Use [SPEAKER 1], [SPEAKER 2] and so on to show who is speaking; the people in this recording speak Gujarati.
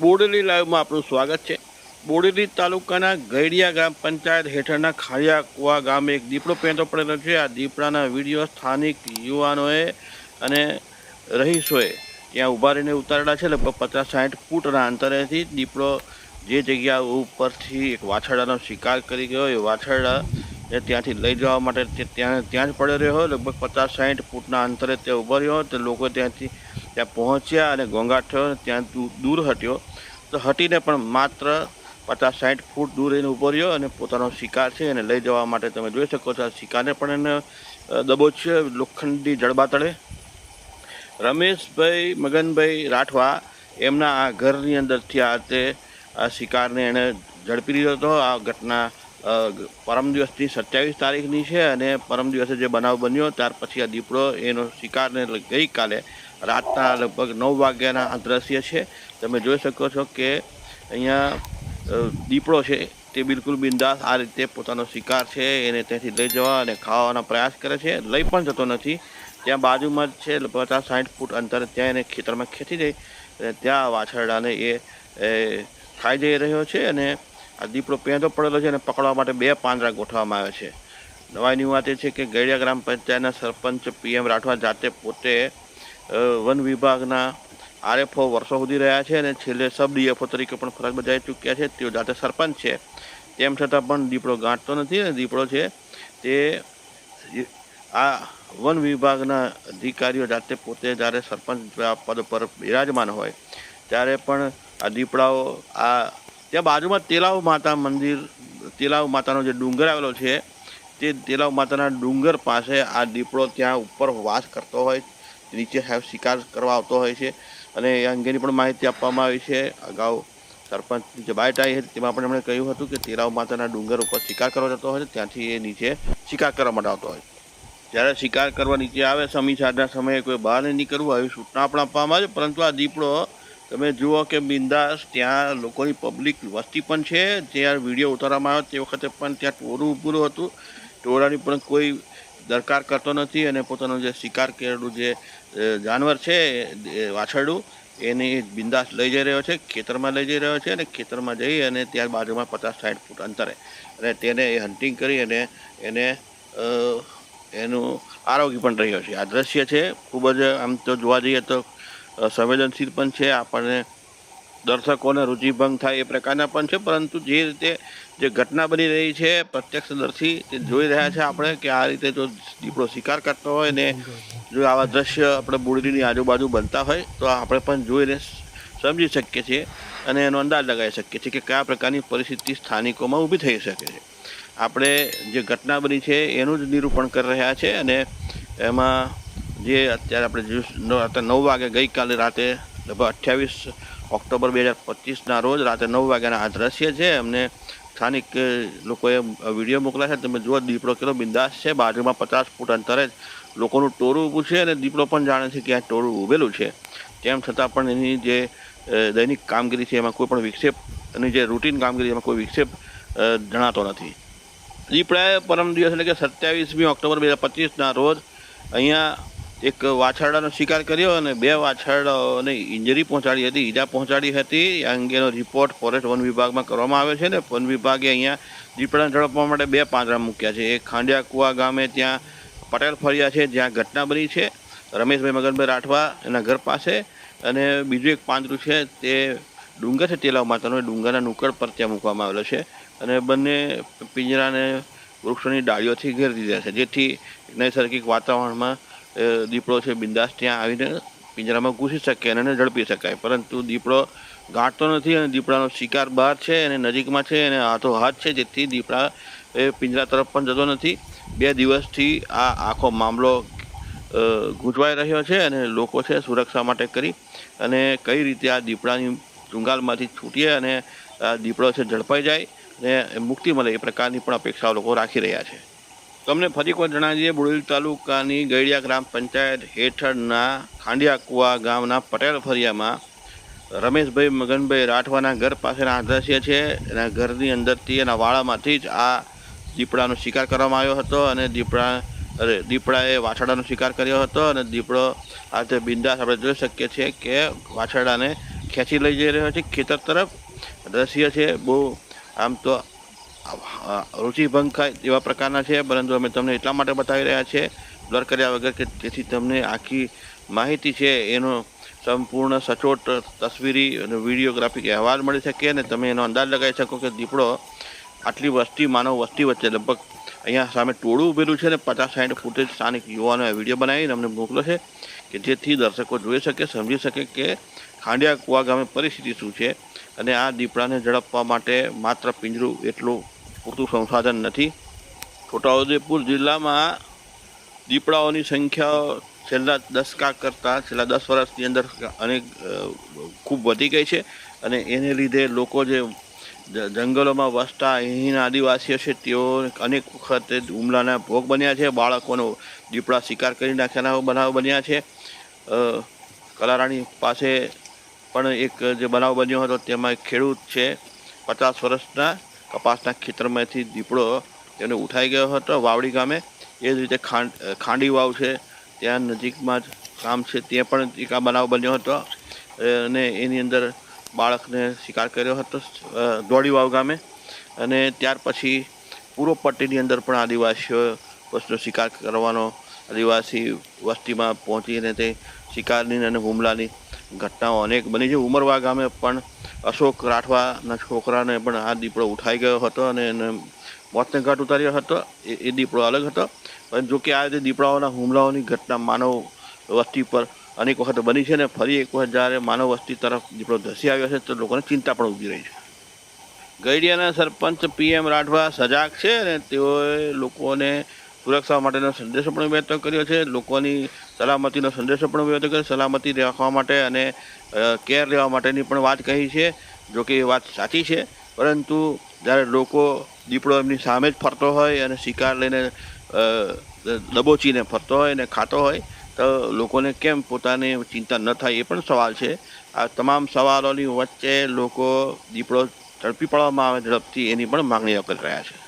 [SPEAKER 1] બોડેલી લાઈવમાં આપનું સ્વાગત છે. બોડેલી તાલુકાના ગૈડિયા ગ્રામ પંચાયત હેઠળના ખાડિયા કુવા ગામે એક દીપડો પેંતો પડેલો છે. આ દીપડાના વીડિયો સ્થાનિક યુવાનોએ અને રહીશોએ ત્યાં ઊભા રહીને ઉતારેલા છે. લગભગ પચાસ સાઠ ફૂટના અંતરેથી દીપડો જે જગ્યા ઉપરથી એક વાછરડાનો શિકાર કરી ગયો એ વાછરડા એ ત્યાંથી લઈ જવા માટે ત્યાં ત્યાં જ પડ્યો રહ્યો લગભગ પચાસ સાઠ ફૂટના અંતરે તે ઊભો રહ્યો તે લોકો ત્યાંથી ત્યાં પહોંચ્યા અને ઘોંઘાટ થયો ત્યાં દૂર હટ્યો. તો હટીને પણ માત્ર પચાસ સાઠ ફૂટ દૂર એને ઊભો રહ્યો અને પોતાનો શિકાર છે એને લઈ જવા માટે તમે જોઈ શકો છો આ શિકારને પણ એને દબોચ્યો લોખંડી જડબા તળે રમેશભાઈ, મગનભાઈ રાઠવા એમના આ ઘરની અંદરથી આ તે, આ શિકારને એણે ઝડપી લીધો હતો. આ ઘટના પરમ દિવસની સત્યાવીસ તારીખની છે અને પરમ દિવસે જે બનાવ બન્યો, ત્યાર પછી આ દીપડો એનો શિકારને ગઈકાલે રાતના લગભગ નવ વાગ્યાના આ દ્રશ્ય છે. તમે જોઈ શકો છો કે અહીંયા દીપડો છે તે બિલકુલ બિંદાસ આ રીતે પોતાનો શિકાર છે, એને ત્યાંથી લઈ જવા અને ખાવાનો પ્રયાસ કરે છે. લઈ પણ જતો નથી. ત્યાં બાજુમાં જ છે પચાસ સાઠ ફૂટ અંતરે ત્યાં એને ખેતરમાં ખેંચી દઈ અને ત્યાં વાછરડાને એ, ખાઈ જઈ રહ્યો છે અને આ દીપડો પેંદો પડેલો છે અને પકડવા માટે બે પાંદડા ગોઠવવામાં આવે છે. નવાઈની વાત એ છે કે ગૈડિયા ગ્રામ પંચાયતના સરપંચ પીએમ રાઠવા જાતે પોતે વન વિભાગના આરએફઓ વર્ષો સુધી રહ્યા છે અને છેલ્લે સબ ડીએફઓ તરીકે પણ ફરજ બજાવી ચૂક્યા છે. તેઓ જાતે સરપંચ છે. તેમ છતાં પણ દીપડો ગાંઠતો નથી અને દીપડો છે તે આ વન વિભાગના અધિકારીઓ જાતે પોતે જ્યારે સરપંચ પદ પર બિરાજમાન હોય, ત્યારે પણ આ દીપડાઓ આ ત્યાં બાજુમાં તેલાવ માતા મંદિર, તેલાવ માતાનો જે ડુંગર આવેલો છે, તે તેલાવ માતાના ડુંગર પાસે આ દીપડો ત્યાં ઉપર વાસ કરતો હોય, નીચે સાહેબ શિકાર કરવા આવતો હોય છે. અને એ અંગેની પણ માહિતી આપવામાં આવી છે. અગાઉ સરપંચ જે બાઇટ આવી હતી, તેમાં પણ એમણે કહ્યું હતું કે તેલાવ માતાના ડુંગર ઉપર શિકાર કરવા જતો હોય છે, ત્યાંથી એ નીચે શિકાર કરવા માટે આવતો હોય જ્યારે શિકાર કરવા નીચે આવે સમી સમયે કોઈ બહાર નહીં નીકળવું, આવી સૂચના પણ આપવામાં આવે છે, પરંતુ આ દીપડો તમે જુઓ કે બિંદાસ, ત્યાં લોકોની પબ્લિક વસ્તી પણ છે. જ્યાં વીડિયો ઉતારવામાં આવ્યો તે વખતે પણ ત્યાં ટોળું ઉભું હતું. ટોળાની પણ કોઈ દરકાર કરતો નથી અને પોતાનો જે શિકાર કરેલું જે જાનવર છે વાછરડું, એને બિંદાસ લઈ જઈ રહ્યો છે, ખેતરમાં લઈ જઈ રહ્યો છે અને ખેતરમાં જઈ અને ત્યાં બાજુમાં પચાસ સાઠ ફૂટ અંતરે. અને તેને એ હન્ટિંગ કરી અને એને એનું આરોગ્ય પણ રહ્યો છે. આ દ્રશ્ય છે, ખૂબ જ આમ તો જોવા જઈએ તો સંવેદનશીલ પણ છે, આપણને દર્શકોને રુચિભંગ થાય એ પ્રકારના પણ છે, પરંતુ જે રીતે જે ઘટના બની રહી છે, પ્રત્યક્ષદર્શી તે જોઈ રહ્યા છે આપણે કે આ રીતે જો દીપડો શિકાર કરતો હોય ને જો આવા દ્રશ્ય આપણે બુરડીની આજુબાજુ બનતા હોય, તો આપણે પણ જોઈને સમજી શકીએ છીએ અને એનો અંદાજ લગાવી શકીએ છીએ કે કયા પ્રકારની પરિસ્થિતિ સ્થાનિકોમાં ઊભી થઈ શકે છે. આપણે જે ઘટના બની છે, એનું જ નિરૂપણ કરી રહ્યા છે અને એમાં જે અત્યારે આપણે જોયું- નવ વાગે ગઈકાલે રાતે લગભગ અઠ્યાવીસ ઓક્ટોબર બે હજાર પચીસના રોજ રાતે નવ વાગ્યાના આ દ્રશ્ય છે. અમને સ્થાનિક લોકોએ વીડિયો મોકલ્યા છે. તમે જુઓ, દીપડો કેટલો બિંદાસ છે. બાજુમાં પચાસ ફૂટ અંતરે જ લોકોનું ટોળું ઊભું છે અને દીપડો પણ જાણે છે કે આ ટોળું ઊભેલું છે. તેમ છતાં પણ એની જે દૈનિક કામગીરી છે એમાં કોઈ પણ વિક્ષેપ એની જે રૂટીન કામગીરી એમાં કોઈ વિક્ષેપ જણાતો નથી. દીપડાએ પરમ દિવસ એટલે કે સત્યાવીસમી ઓક્ટોબર બે હજાર પચીસના રોજ અહીંયા એક વાછરડાનો શિકાર કર્યો અને બે વાછરડાઓને ઇન્જરી પહોંચાડી હતી, ઈજા પહોંચાડી હતી. આ અંગેનો રિપોર્ટ ફોરેસ્ટ વન વિભાગમાં કરવામાં આવ્યો છે ને વન વિભાગે અહીંયા દીપડાને ઝડપવા માટે બે પાંદડા મૂક્યા છે. એક ખાંડિયા કુવા ગામે ત્યાં પટેલ ફળિયા છે, જ્યાં ઘટના બની છે. રમેશભાઈ મગનભાઈ રાઠવા એના ઘર પાસે અને બીજું એક પાંદડું છે, તે ડુંગર છે, તેલાવ માતાનો ડુંગરના નુકડ પર ત્યાં મૂકવામાં આવેલો છે અને બંને પિંજરાને વૃક્ષોની ડાળીઓથી ઘેરી દીધા છે. જેથી નૈસર્ગિક વાતાવરણમાં દીપડો છે, બિંદાસ ત્યાં આવીને પિંજરામાં ઘૂસી શકે અને એને ઝડપી શકાય. પરંતુ દીપડો ગાંઠતો નથી અને દીપડાનો શિકાર બહાર છે અને નજીકમાં છે અને હાથો હાથ છે, જેથી દીપડા એ પિંજરા તરફ પણ જતો નથી. બે દિવસથી આ આખો મામલો ગૂંચવાઈ રહ્યો છે અને લોકો છે સુરક્ષા માટે કરી અને કઈ રીતે આ દીપડાની ચુંગાલમાંથી છૂટીએ અને આ દીપડો છે ઝડપાઈ જાય અને મુક્તિ મળે એ પ્રકારની પણ અપેક્ષાઓ લોકો રાખી રહ્યા છે. તમને ફરી કોઈ જણાવીએ, બોડેલી તાલુકાની ગૈડિયા ગ્રામ પંચાયત હેઠળના ખાંડિયાકુવા ગામના પટેલ ફરિયામાં રમેશભાઈ, મગનભાઈ રાઠવાના ઘર પાસેના આ દ્રશ્ય છે. એના ઘરની અંદરથી, એના વાળામાંથી જ આ દીપડાનો શિકાર કરવામાં આવ્યો હતો અને દીપડા, અરે, દીપડાએ વાછરડાનો શિકાર કર્યો હતો અને દીપડો આ તે બિંદાસ આપણે જોઈ શકીએ છીએ કે વાછરડાને ખેંચી લઈ જઈ રહ્યો છે. ખેતર તરફ દ્રશ્ય છે. બહુ આમ તો રુચિભંગ થાય એવા પ્રકારના છે, પરંતુ અમે તમને એટલા માટે બતાવી રહ્યા છીએ બ્લર કર્યા વગર કે જેથી તમને આખી માહિતી છે, એનો સંપૂર્ણ સચોટ તસવીરી અને વિડીયોગ્રાફિક અહેવાલ મળી શકે અને તમે એનો અંદાજ લગાવી શકો કે દીપડો આટલી વસ્તી, માનવ વસ્તી વચ્ચે લગભગ અહીંયા સામે ટોળું ઉભેલું છે ને પચાસ સાઠ ફૂટેજ સ્થાનિક યુવાનોએ વીડિયો બનાવીને અમને મોકલો છે કે જેથી દર્શકો જોઈ શકે, સમજી શકે કે ખાંડિયા કુવા ગામે પરિસ્થિતિ શું છે અને આ દીપડાને ઝડપવા માટે માત્ર પિંજરું એટલું પૂરતું સંસાધન નથી. છોટાઉદેપુર જિલ્લામાં દીપડાઓની સંખ્યા છેલ્લા દસકા કરતાં, છેલ્લા દસ વર્ષની અંદર અનેક ખૂબ વધી ગઈ છે અને એને લીધે લોકો જે જંગલોમાં વસતા અહીંના આદિવાસીઓ છે, તેઓ અનેક વખત હુમલાના ભોગ બન્યા છે, બાળકોનો દીપડા શિકાર કરી નાખ્યાના બનાવ બન્યા છે. કલારાણી પાસે પણ એક જે બનાવ બન્યો હતો, તેમાં ખેડૂત છે, પચાસ વર્ષના કપાસના ખેતરમાંથી દીપડો તેને ઉઠાઈ ગયો હતો. વાવડી ગામે એ જ રીતે ખાંડ, ખાંડી વાવ છે. ત્યાં નજીકમાં જ ગામ છે. ત્યાં પણ એક આ બનાવ બન્યો હતો. અને એની અંદર બાળકને શિકાર કર્યો હતો દોડી વાવ ગામે. અને ત્યાર પછી પૂર્વ પટ્ટીની અંદર પણ આદિવાસીઓ પશુનો શિકાર કરવાનો આદિવાસી વસ્તીમાં પહોંચીને તે શિકારની અને હુમલાની ઘટનાઓ અનેક બની છે. ઉમરવા ગામે પણ અશોક રાઠવાના છોકરાને પણ આ દીપડો ઉઠાઈ ગયો હતો અને એને મોતને ઘાટ ઉતાર્યો હતો. એ દીપડો અલગ હતો. પણ જો કે આ રીતે દીપડાઓના હુમલાઓની ઘટના માનવ વસ્તી પર અનેક વખત બની છે ને ફરી એક વખત જ્યારે માનવ વસ્તી તરફ દીપડો ધસી આવ્યો છે, તો લોકોને ચિંતા પણ ઊભી રહી છે. ગઈડિયાના સરપંચ પીએમ રાઠવા સજાગ છે અને તેઓએ લોકોને સુરક્ષા માટેનો સંદેશો પણ વ્યક્ત કર્યો છે. લોકોની સલામતીનો સંદેશો પણ વ્યક્ત કર્યો. સલામતી રાખવા માટે અને કેર લેવા માટેની પણ વાત કહી છે, જો કે એ વાત સાચી છે. પરંતુ જ્યારે લોકો દીપડો એમની સામે જ ફરતો હોય અને શિકાર લઈને દબોચીને ફરતો હોય અને ખાતો હોય, તો લોકોને કેમ પોતાની ચિંતા ન થાય એ પણ સવાલ છે. આ તમામ સવાલોની વચ્ચે લોકો દીપડો ઝડપી પાડવામાં આવે, ઝડપથી એની પણ માગણીઓ કરી રહ્યા છે.